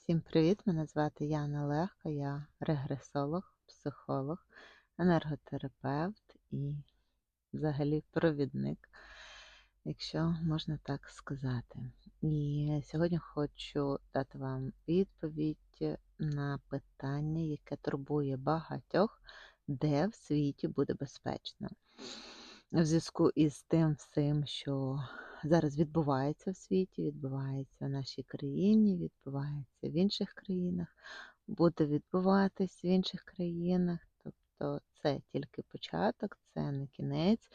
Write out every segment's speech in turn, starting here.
Всім привіт! Мене звати Яна Легка, я регресолог, психолог, енерготерапевт і взагалі провідник, якщо можна так сказати. І сьогодні хочу дати вам відповідь на питання, яке турбує багатьох, де в світі буде безпечно. В зв'язку із тим всім, що зараз відбувається в світі, відбувається в нашій країні, відбувається в інших країнах, буде відбуватись в інших країнах. Тобто це тільки початок, це не кінець.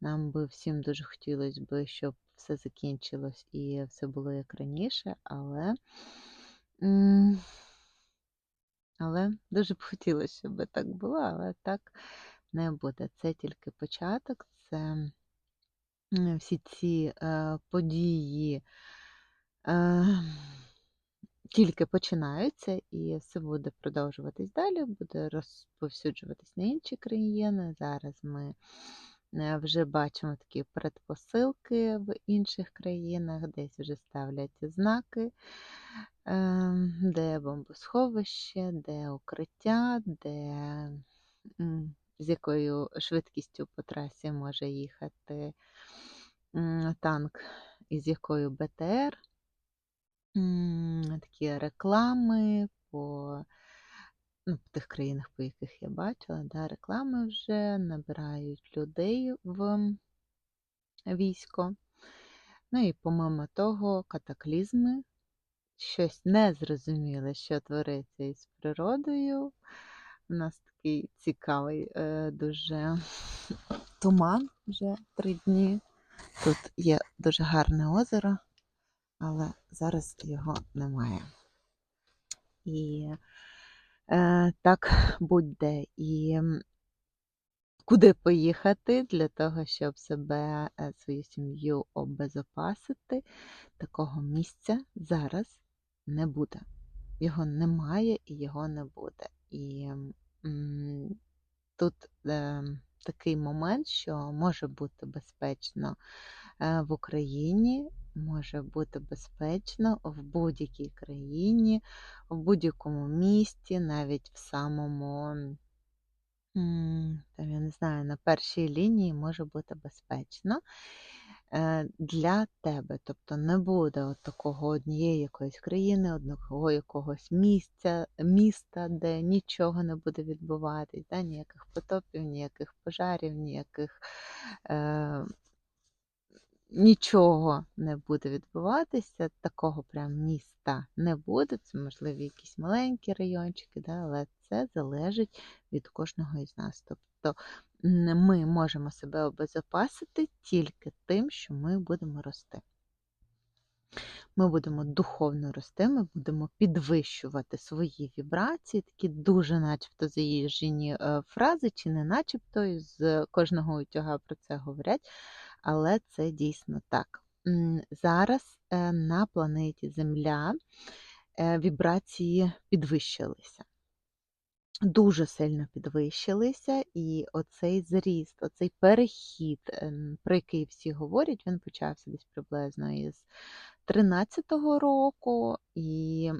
Нам би всім дуже хотілося б, щоб все закінчилось і все було як раніше, але, але дуже б хотілося, щоб так було, але так не буде. Це тільки початок, це всі ці е, події е, тільки починаються, і все буде продовжуватись далі, буде розповсюджуватись на інші країни. Зараз ми е, вже бачимо такі предпосилки в інших країнах, десь вже ставлять знаки, е, де бомбосховище, де укриття, де з якою швидкістю по трасі може їхати танк, і з якою БТР. Такі реклами по, ну, тих країнах, по яких я бачила, да, реклами вже набирають людей в військо. Ну і помимо того, катаклізми, щось незрозуміле, що твориться із природою. У нас такий цікавий е, дуже туман вже три дні. Тут є дуже гарне озеро, але зараз його немає. І е, так будь-де. І куди поїхати для того, щоб себе, е, свою сім'ю обезопасити, такого місця зараз не буде. Його немає і його не буде. І тут е, такий момент, що може бути безпечно е, в Україні, може бути безпечно в будь-якій країні, в будь-якому місті, навіть в самому, там, я не знаю, на першій лінії може бути безпечно для тебе. Тобто не буде от такого однієї якоїсь країни, одного якогось місця, міста, де нічого не буде відбуватись, да? ніяких потопів, ніяких пожарів, ніяких. Е, Нічого не буде відбуватися, такого прям міста не буде. Це, можливо, якісь маленькі райончики, да, але це залежить від кожного із нас. Тобто ми можемо себе обезопасити тільки тим, що ми будемо рости. Ми будемо духовно рости, ми будемо підвищувати свої вібрації, такі дуже начебто заїжджені е, фрази, чи не начебто, і з кожного утюга про це говорять, але це дійсно так. Зараз е, на планеті Земля е, вібрації підвищилися. Дуже сильно підвищилися, і оцей зріст, оцей перехід, ем, про який всі говорять, він почався десь приблизно із 13-го року, і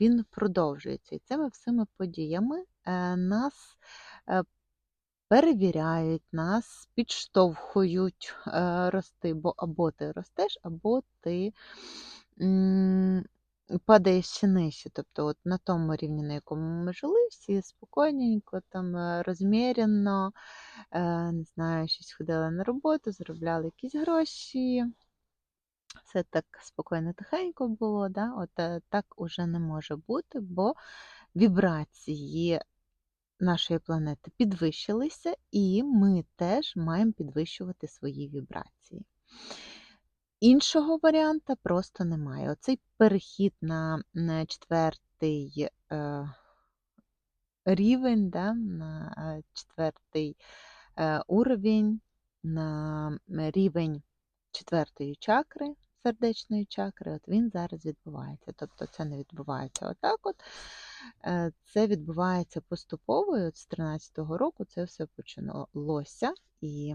він продовжується. І цими всіми подіями е, нас е, перевіряють, нас підштовхують е, рости, бо або ти ростеш, або ти м, падаєш ще нижче. Тобто от на тому рівні, на якому ми жили, всі спокійненько, там е, розмірено, е, не знаю, щось ходили на роботу, заробляли якісь гроші. Все так спокійно, тихенько було, да? От е, так уже не може бути, бо вібрації нашої планети підвищилися, і ми теж маємо підвищувати свої вібрації. Іншого варіанта просто немає. Оцей перехід на, четвертий е, рівень, да, на е, четвертий е, уровень, на рівень четвертої чакри, сердечної чакри, от він зараз відбувається. Тобто це не відбувається отак. от. Це відбувається поступово, і от з 13-го року це все почалося. І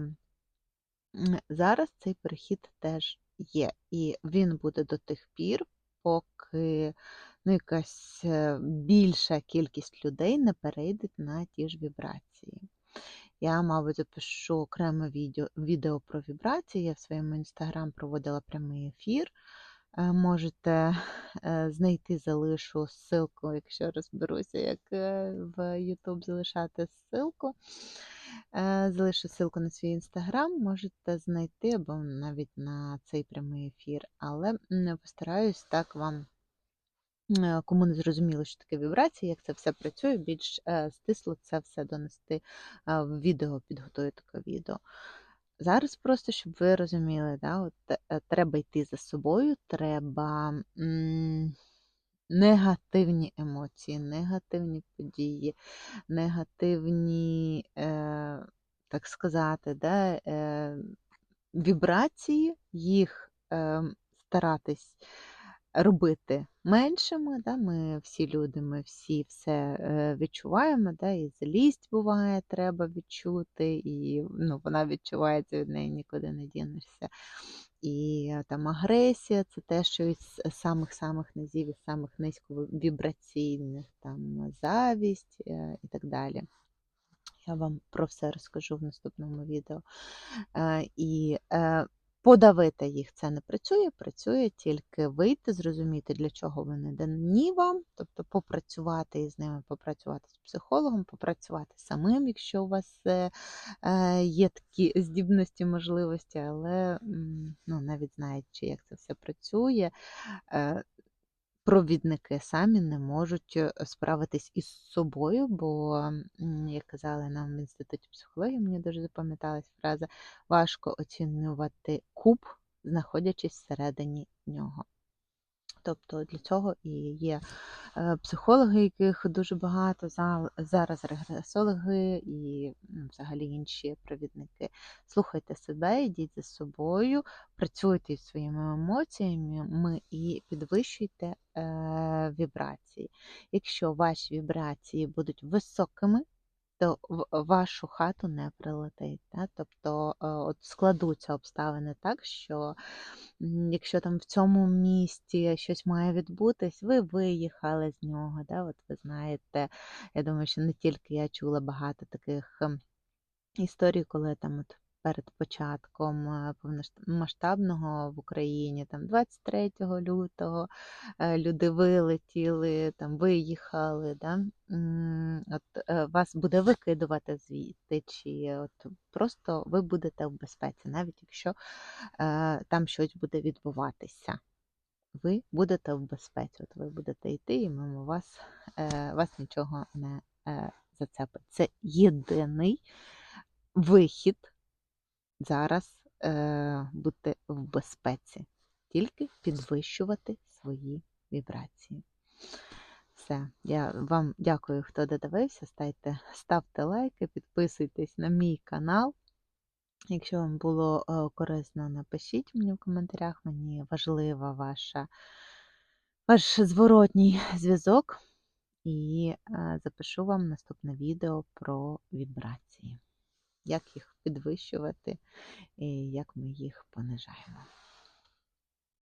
зараз цей перехід теж є. І він буде до тих пір, поки ну, якась е, більша кількість людей не перейде на ті ж вібрації. Я, мабуть, запишу окреме відео, відео про вібрації. Я в своєму інстаграм проводила прямий ефір. Е, Можете е, знайти, залишу ссылку, якщо розберуся, як в YouTube залишати ссылку. Е, Залишу ссылку на свій інстаграм, можете знайти або навіть на цей прямий ефір, але постараюсь так вам. Кому не зрозуміло, що таке вібрації, як це все працює, більш е, стисло це все донести е, в відео, підготую таке відео. Зараз просто, щоб ви розуміли, да, от, е, треба йти за собою, треба м, негативні емоції, негативні події, негативні, е, так сказати, да, е, вібрації, їх е, старатись робити меншими. Да? Ми всі люди, ми всі все е, відчуваємо, да? і злість буває, треба відчути, і ну, вона відчувається, від неї нікуди не дінешся. І е, там агресія це те, що із самих-самих низів, із самих низьковібраційних, там завість і так далі. Я вам про все розкажу в наступному відео. І е, подавити їх це не працює, працює тільки вийти, зрозуміти, для чого вони дані вам, тобто попрацювати із ними, попрацювати з психологом, попрацювати самим, якщо у вас е, е, є такі здібності, можливості, але ну, навіть знаючи, як це все працює. е, Провідники самі не можуть справитись із собою, бо, як казали нам в інституті психології, мені дуже запам'яталась фраза важко оцінювати куб, знаходячись всередині нього. Тобто для цього і є е, психологи, яких дуже багато, зараз регресологи і взагалі інші провідники. Слухайте себе, йдіть за собою, працюйте із своїми емоціями і підвищуйте е, вібрації. Якщо ваші вібрації будуть високими, то в вашу хату не прилетить. Да? Тобто е, от складуться обставини так, що якщо там в цьому місті щось має відбутись, ви виїхали з нього. Да? От ви знаєте, я думаю, що не тільки я чула багато таких ем, історій, коли там от перед початком е, повномасштабного в Україні, там 23 лютого, е, люди вилетіли, там виїхали, да? от е, вас буде викидувати звідти, чи от просто ви будете в безпеці, навіть якщо там щось буде відбуватися. Ви будете в безпеці, от ви будете йти, і мимо вас, вас нічого не зацепить. Це єдиний вихід зараз е, бути в безпеці, тільки підвищувати свої вібрації. Все, я вам дякую, хто додивився. Ставте, ставте лайки, підписуйтесь на мій канал. Якщо вам було е, корисно, напишіть мені в коментарях. Мені важлива ваша, ваш зворотній зв'язок. І е, запишу вам наступне відео про вібрації, як їх підвищувати і як ми їх понижаємо.